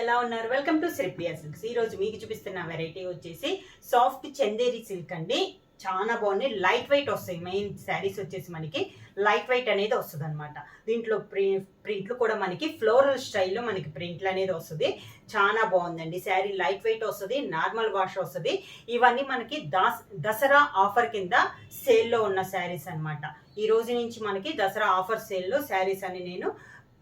ఎలా ఉన్నారు? Welcome to Sripriya silks ఈ రోజు మీకు చూపిస్తున్న వెరైటీ వచ్చేసి సాఫ్ట్ చందేరి సిల్క్ అండి. చాలా బాగున్నాయి. లైట్ వెయిట్ వస్తాయి. మెయిన్ శారీస్ వచ్చేసి మనకి లైట్ వెయిట్ అనేది వస్తుంది అనమాట దీంట్లో ప్రి ప్రింట్లు కూడా మనకి ఫ్లోరల్ స్టైల్లో మనకి ప్రింట్లు అనేది వస్తుంది. చాలా బాగుందండి. శారీ లైట్ వెయిట్ వస్తుంది నార్మల్ వాష్ వస్తుంది. ఇవన్నీ మనకి దాస్ దసరా ఆఫర్ కింద సేల్లో ఉన్న శారీస్ అన్నమాట. ఈ రోజు నుంచి మనకి దసరా ఆఫర్ సేల్లో శారీస్ అని నేను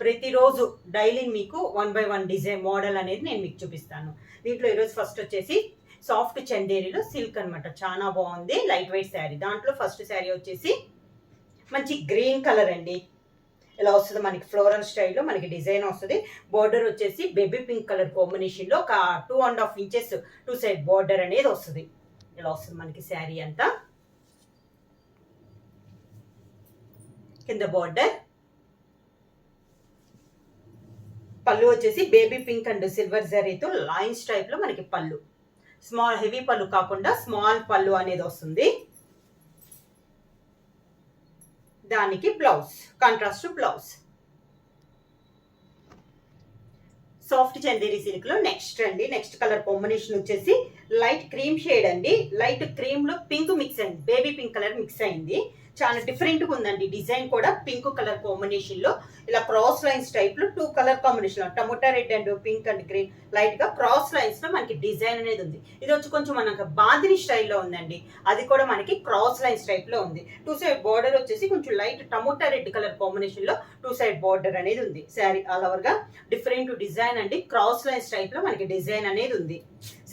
ప్రతిరోజు డైలీ మీకు one by one design model అనేది నేను మీకు చూపిస్తాను. దీంట్లో ఈరోజు ఫస్ట్ వచ్చేసి సాఫ్ట్ చందేరిలో సిల్క్ అనమాట చాలా బాగుంది లైట్ వెయిట్ శారీ. దాంట్లో ఫస్ట్ శారీ వచ్చేసి మంచి గ్రీన్ కలర్ అండి. ఇలా వస్తుంది మనకి ఫ్లోరల్ స్టైల్లో మనకి డిజైన్ వస్తుంది. బార్డర్ వచ్చేసి బేబీ పింక్ కలర్ కాంబినేషన్లో ఒక two and half inches two side border అనేది వస్తుంది. ఇలా వస్తుంది మనకి శారీ అంతా. కింద బార్డర్. పళ్ళు వచ్చేసి బేబీ పింక్ అండ్ సిల్వర్ జరీతో లైన్స్ టైప్లో మనకి పళ్ళు. స్మాల్ హెవీ పళ్ళు కాకుండా స్మాల్ పళ్ళు అనేది వస్తుంది. దానికి blouse contrast blouse soft Chanderi సిల్క్లో నెక్స్ట్ అండి. నెక్స్ట్ కలర్ కాంబినేషన్ వచ్చేసి లైట్ క్రీమ్ షేడ్ అండి. లైట్ క్రీమ్లో పింక్ మిక్స్ అయింది బేబీ పింక్ కలర్ మిక్స్ అయింది. చాలా డిఫరెంట్గా ఉందండి. డిజైన్ కూడా పింక్ కలర్ కాంబినేషన్లో ఇలా క్రాస్ లైన్స్ టైప్లో టూ కలర్ కాంబినేషన్లో tomato red and pink and green లైట్గా క్రాస్ లైన్స్లో మనకి డిజైన్ అనేది ఉంది. ఇది వచ్చి కొంచెం మనకు బాందిని స్టైల్లో ఉందండి. అది కూడా మనకి క్రాస్ లైన్స్ టైప్లో ఉంది. టూ సైడ్ బార్డర్ వచ్చేసి కొంచెం లైట్ టమోటా రెడ్ కలర్ కాంబినేషన్లో టూ సైడ్ బార్డర్ అనేది ఉంది. శారీ ఆల్ ఓవర్గా డిఫరెంట్ డిజైన్ అండి. క్రాస్ లైన్స్ టైప్లో మనకి డిజైన్ అనేది ఉంది.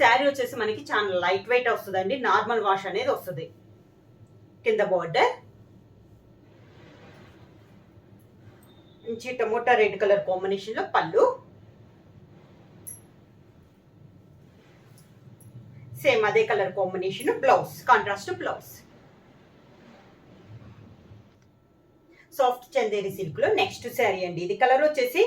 శారీ వచ్చేసి మనకి చాలా లైట్ వెయిట్ వస్తుందండి. నార్మల్ వాష్ అనేది వస్తుంది. కింద బార్డర్ మంచి టమోటా రెడ్ కలర్ కాంబినేషన్లో పళ్ళు. సేమ్ అదే colour combination blouse contrast blouse. Soft Chanderi సిల్క్లో నెక్స్ట్ శారీ అండి. ఇది కలర్ వచ్చేసి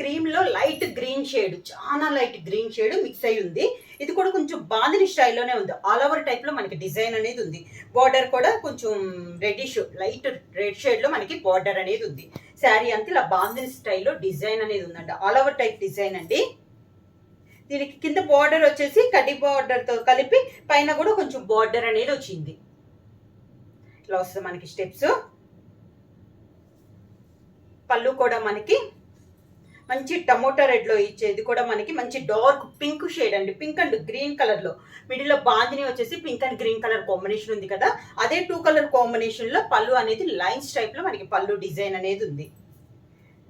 క్రీమ్లో లైట్ గ్రీన్ షేడ్ చాలా లైట్ గ్రీన్ షేడ్ మిక్స్ అయి ఉంది ఇది కూడా కొంచెం బాందిని స్టైల్లోనే ఉంది. ఆల్ ఓవర్ టైప్లో మనకి డిజైన్ అనేది ఉంది. బార్డర్ కూడా కొంచెం రెడ్డిష్ లైట్ రెడ్ షేడ్లో మనకి బార్డర్ అనేది ఉంది. శారీ అంతా ఇలా బాందిని స్టైల్లో డిజైన్ అనేది ఉందండి ఆల్ ఓవర్ టైప్ డిజైన్ అండి. దీనికి కింద బార్డర్ వచ్చేసి కడ్డీ బార్డర్తో కలిపి పైన కూడా కొంచెం బార్డర్ అనేది వచ్చింది. ఇట్లా వస్తుంది మనకి స్టెప్స్ పళ్ళు కూడా మనకి మంచి టమోటా రెడ్లో ఇచ్చేది కూడా మనకి మంచి డార్క్ పింక్ షేడ్ అండి. పింక్ అండ్ గ్రీన్ కలర్లో మిడిల్లో బాందిని వచ్చేసి pink and green colour combination ఉంది కదా. అదే టూ కలర్ కాంబినేషన్లో పళ్ళు అనేది లైన్స్ టైప్లో మనకి పళ్ళు డిజైన్ అనేది ఉంది.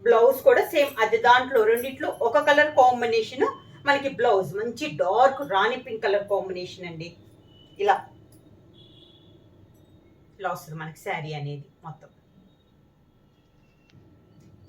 బ్లౌజ్ కూడా సేమ్ అది దాంట్లో రెండిట్లో ఒక కలర్ కాంబినేషన్ మనకి బ్లౌజ్ మంచి dark rani pink colour combination అండి. ఇలా. ఇలా వస్తుంది మనకి శారీ అనేది మొత్తం.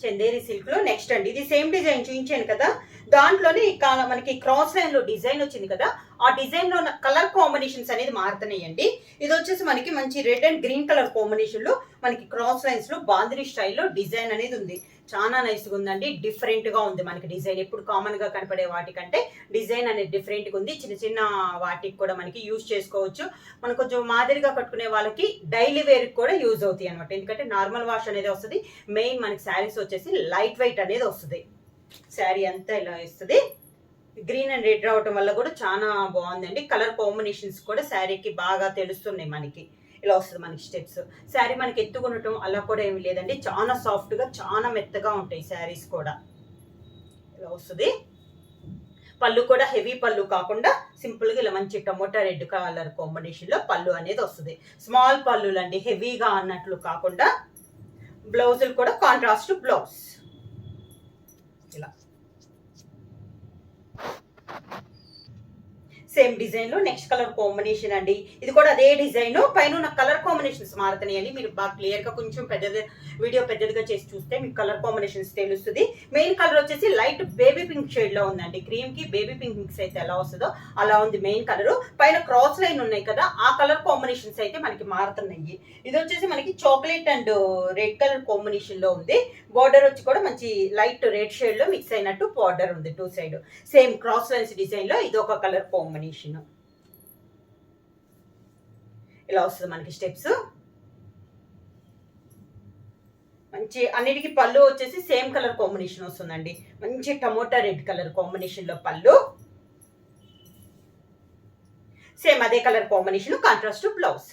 చందేరి సిల్క్లో నెక్స్ట్ అండి. ఇది సేమ్ డిజైన్ చూపించాను కదా. దాంట్లోనే మనకి క్రాస్ లైన్లో డిజైన్ వచ్చింది కదా ఆ డిజైన్లో కలర్ కాంబినేషన్స్ అనేది మారుతున్నాయండి. ఇది వచ్చేసి మనకి మంచి రెడ్ అండ్ గ్రీన్ కలర్ కాంబినేషన్లో మనకి క్రాస్ లైన్స్లో బాందిని స్టైల్లో డిజైన్ అనేది ఉంది. చాలా నైస్గా ఉందండి. డిఫరెంట్గా ఉంది మనకి డిజైన్ ఎప్పుడు కామన్గా కనపడే వాటికంటే డిజైన్ అనేది డిఫరెంట్గా ఉంది. చిన్న చిన్న వాటికి కూడా మనకి యూజ్ చేసుకోవచ్చు. మనం కొంచెం మాదిరిగా కట్టుకునే వాళ్ళకి డైలీ వేర్ కూడా యూజ్ అవుతాయి అనమాట ఎందుకంటే నార్మల్ వాష్ అనేది వస్తుంది. మెయిన్ మనకి శారీస్ వచ్చేసి లైట్ వెయిట్ అనేది వస్తుంది. శారీ అంతా ఇలా వస్తుంది గ్రీన్ అండ్ రెడ్ రావటం వల్ల కూడా చాలా బాగుందండి. కలర్ కాంబినేషన్స్ కూడా శారీకి బాగా తెలుస్తున్నాయి మనకి. ఇలా వస్తుంది మనకి స్టెప్స్ శారీ మనకి ఎత్తుకునటం అలా కూడా ఏమి లేదండి. చాలా సాఫ్ట్గా చాలా మెత్తగా ఉంటాయి శారీస్ కూడా. ఇలా వస్తుంది. పళ్ళు కూడా హెవీ పళ్ళు కాకుండా సింపుల్గా ఇలా మంచి టమోటా రెడ్ కలర్ కాంబినేషన్లో పళ్ళు అనేది వస్తుంది. స్మాల్ పళ్ళులు అండి హెవీగా అన్నట్లు కాకుండా బ్లౌజులు కూడా కాంట్రాస్ట్ బ్లౌజ్ ఇలా. సేమ్ డిజైన్లో నెక్స్ట్ కలర్ కాంబినేషన్ అండి. ఇది కూడా అదే డిజైన్. పైన ఉన్న కలర్ కాంబినేషన్స్ మారుతున్నాయండి మీరు బాగా క్లియర్గా కొంచెం పెద్దది వీడియో పెద్దదిగా చేసి చూస్తే మీకు కలర్ కాంబినేషన్స్ తెలుస్తుంది. మెయిన్ కలర్ వచ్చేసి లైట్ బేబీ పింక్ షేడ్లో ఉందండి. క్రీమ్కి బేబీ పింక్ మిక్స్ అయితే ఎలా వస్తుందో అలా ఉంది మెయిన్ కలర్. పైన క్రాస్ లైన్ ఉన్నాయి కదా ఆ కలర్ కాంబినేషన్స్ అయితే మనకి మారుతున్నాయి. ఇది వచ్చేసి మనకి చాక్లెట్ అండ్ రెడ్ కలర్ కాంబినేషన్లో ఉంది. బార్డర్ వచ్చి కూడా మంచి లైట్ రెడ్ షేడ్లో మిక్స్ అయినట్టు బార్డర్ ఉంది two side. Same cross lines డిజైన్లో ఇది ఒక కలర్ కాంబినేషన్. ఇలా వస్తుంది మనకి స్టెప్స్ మంచి అన్నిటికీ పళ్ళు వచ్చేసి సేమ్ కలర్ కాంబినేషన్ వస్తుందండి. మంచి టమోటా రెడ్ కలర్ కాంబినేషన్లో పళ్ళు. సేమ్ అదే colour combination contrast blouse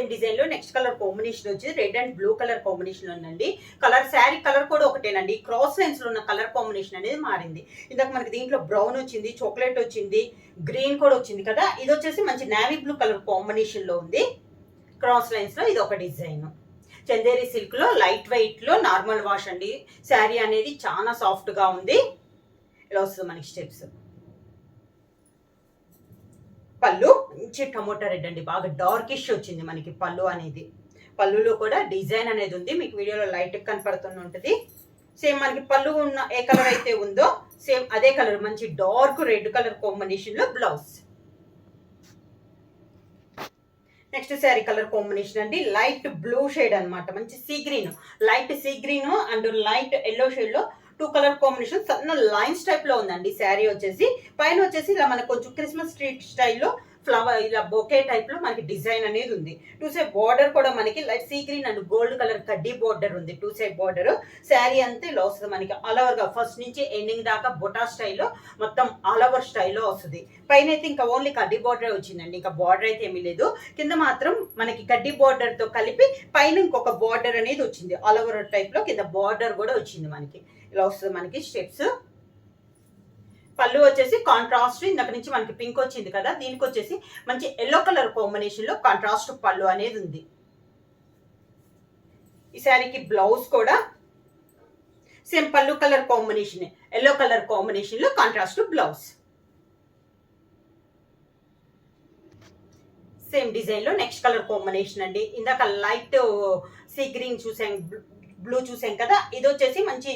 same డిజైన్లో నెక్స్ట్ కలర్ కాంబినేషన్ వచ్చి red and blue colour combination ఉందండి. కలర్ శారీ కలర్ కూడా ఒకటేనండి. క్రాస్ లైన్స్లో ఉన్న కలర్ కాంబినేషన్ అనేది మారింది. ఇందాక మనకి దీంట్లో బ్రౌన్ వచ్చింది చాక్లెట్ వచ్చింది గ్రీన్ కూడా వచ్చింది కదా? ఇది వచ్చేసి మంచి నావీ బ్లూ కలర్ కాంబినేషన్లో ఉంది. క్రాస్ లైన్స్లో ఇది ఒక డిజైన్ చందేరి సిల్క్లో లైట్ వెయిట్లో నార్మల్ వాష్ అండి. శారీ అనేది చాలా సాఫ్ట్గా ఉంది. ఇలా వస్తుంది మనకి స్టెప్స్ పళ్ళు మంచి టమోటా రెడ్ అండి. బాగా డార్కిష్ వచ్చింది మనకి పళ్ళు అనేది. పళ్ళులో కూడా డిజైన్ అనేది ఉంది. మీకు వీడియోలో లైట్ కనపడుతూనే ఉంటుంది. సేమ్ మనకి పళ్ళు ఉన్న ఏ కలర్ అయితే ఉందో సేమ్ అదే కలర్ మంచి డార్క్ రెడ్ కలర్ కాంబినేషన్లో blouse. Next sari colour combination అండి. లైట్ బ్లూ షేడ్ అన్నమాట. మంచి sea green. Light sea green and light yellow షేడ్లో టూ కలర్ కాంబినేషన్ సన్న లైన్స్ టైప్లో ఉందండి. శారీ వచ్చేసి పైన వచ్చేసి ఇలా మనకు కొంచెం క్రిస్మస్ స్ట్రీట్ స్టైల్లో ఫ్లవర్ ఇలా బొకే టైప్లో మనకి డిజైన్ అనేది ఉంది. టూ సైడ్ బార్డర్ కూడా మనకి light sea green and gold colour కడ్డీ బార్డర్ ఉంది. టూ సైడ్ బార్డర్ శారీ అంతే ఇలా వస్తుంది మనకి. ఆల్ ఫస్ట్ నుంచి ఎండింగ్ దాకా బొటా స్టైల్లో మొత్తం ఆల్ ఓవర్ స్టైల్లో వస్తుంది. పైన అయితే ఇంకా ఓన్లీ కడ్డీ బార్డర్ వచ్చిందండి. ఇంకా బార్డర్ అయితే ఏమీ లేదు. కింద మాత్రం మనకి కడ్డీ బార్డర్తో కలిపి పైన ఇంకొక బార్డర్ అనేది వచ్చింది. ఆల్ ఓవర్ టైప్లో కింద బార్డర్ కూడా వచ్చింది మనకి. ఇలా వస్తుంది మనకి స్టెప్స్ పళ్ళు వచ్చేసి కాంట్రాస్ట్ ఇందాక నుంచి మనకి పింక్ వచ్చింది కదా దీనికి వచ్చేసి మంచి ఎల్లో కలర్ కాంబినేషన్లో కాంట్రాస్ట్ పళ్ళు అనేది ఉంది. ఈ శారీకి బ్లౌజ్ కూడా సేమ్ పళ్ళు కలర్ కాంబినేషన్ ఎల్లో కలర్ కాంబినేషన్లో కాంట్రాస్ట్ బ్లౌజ్ సేమ్ డిజైన్లో నెక్స్ట్ కలర్ కాంబినేషన్ అండి. ఇందాక లైట్ సీ గ్రీన్ చూసాం బ్లూ చూసాం కదా ఇది వచ్చేసి మంచి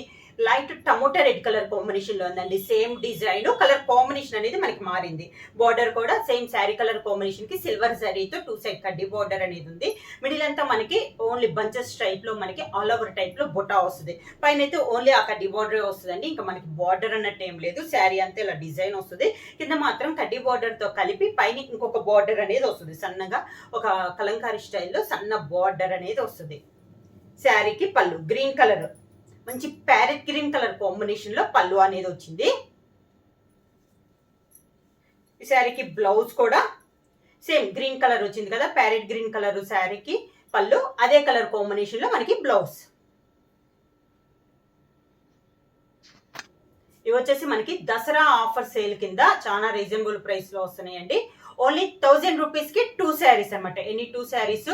లైట్ టమోటా రెడ్ కలర్ కాంబినేషన్లో ఉందండి. సేమ్ డిజైన్ కలర్ కాంబినేషన్ అనేది మనకి మారింది. బార్డర్ కూడా సేమ్ శారీ కలర్ కాంబినేషన్కి సిల్వర్ శారీతో టూ సైడ్ కడ్డీ బార్డర్ అనేది ఉంది. మిడిల్ అంతా మనకి ఓన్లీ బంచెస్ టైప్లో మనకి ఆల్ ఓవర్ టైప్లో బుటా వస్తుంది. పైన అయితే ఓన్లీ ఆ కడ్డీ బార్డర్ వస్తుందండి. ఇంకా మనకి బార్డర్ అన్నట్టు ఏం లేదు. శారీ అంతా ఇలా డిజైన్ వస్తుంది. కింద మాత్రం కడ్డీ బార్డర్తో కలిపి పైన ఇంకొక బార్డర్ అనేది వస్తుంది. సన్నగా ఒక కలంకారీ స్టైల్లో సన్న బార్డర్ అనేది వస్తుంది. శారీకి పళ్ళు గ్రీన్ కలర్. మంచి ప్యారెట్ గ్రీన్ కలర్ కాంబినేషన్లో పళ్ళు అనేది వచ్చింది. ఈ శారీకి బ్లౌజ్ కూడా సేమ్ గ్రీన్ కలర్ వచ్చింది కదా ప్యారెట్ గ్రీన్ కలర్ శారీకి పళ్ళు అదే కలర్ కాంబినేషన్లో మనకి బ్లౌజ్. ఇవి వచ్చేసి మనకి దసరా ఆఫర్ సేల్ కింద చాలా రీజనబుల్ ప్రైస్లో వస్తున్నాయండి. ఓన్లీ థౌజండ్ రూపీస్కి టూ శారీస్ అనమాట any two saris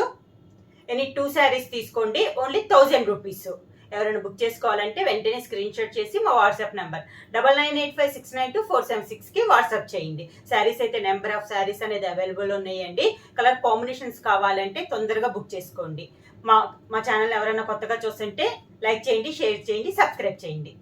any two saris తీసుకోండి. Only thousand rupees. ఎవరైనా బుక్ చేసుకోవాలంటే వెంటనే స్క్రీన్ షాట్ చేసి మా WhatsApp number double nine eight five six nine two four seven సిక్స్కి వాట్సాప్ చేయండి. శారీస్ అయితే నెంబర్ ఆఫ్ శారీస్ అనేది అవైలబుల్ ఉన్నాయండి. కలర్ కాంబినేషన్స్ కావాలంటే తొందరగా బుక్ చేసుకోండి. మా మా ఛానల్ ఎవరైనా కొత్తగా చూస్తుంటే లైక్ చేయండి షేర్ చేయండి సబ్స్క్రైబ్ చేయండి.